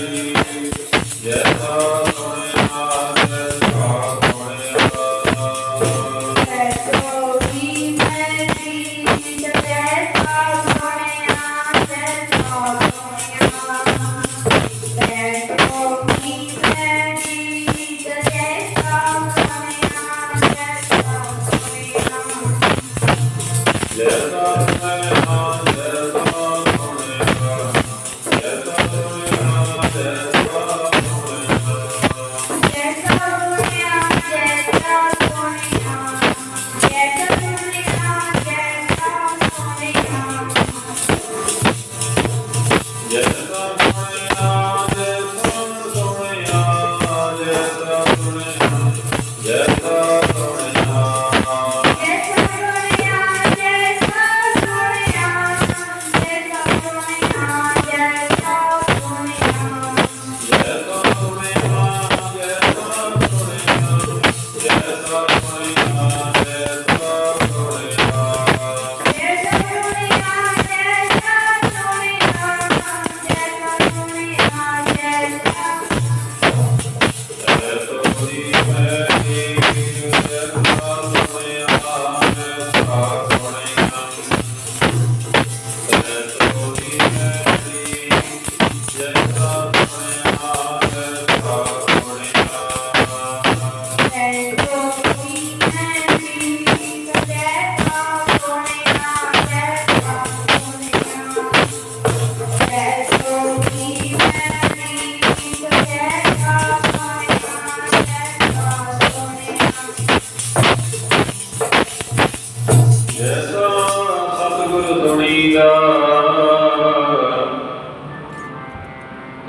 Yeah. Yes.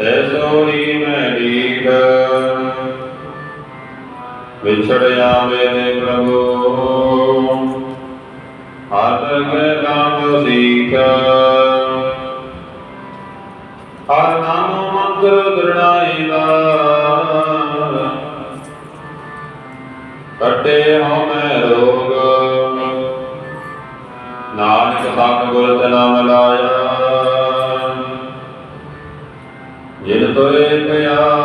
ਤੈਸੋ ਹੀ ਵਿਛੜਿਆ ਮੇਰੇ ਪ੍ਰਭੂ ਹਰ ਨਾਮ ਸੀਖ। ਹਰ ਨਾਮ ਮੰਤਰ ਦ੍ਰਿੜਾਈ ਦਾ ਕੱਟੇ ਹੋ ਮੈਂ ਰੋਗ। ਨਾਨਕ ਸਤਿਗੁਰ ਤੇ ਨਾਮ ਲਾਇਆ। ਜਿਨ ਪਿਆ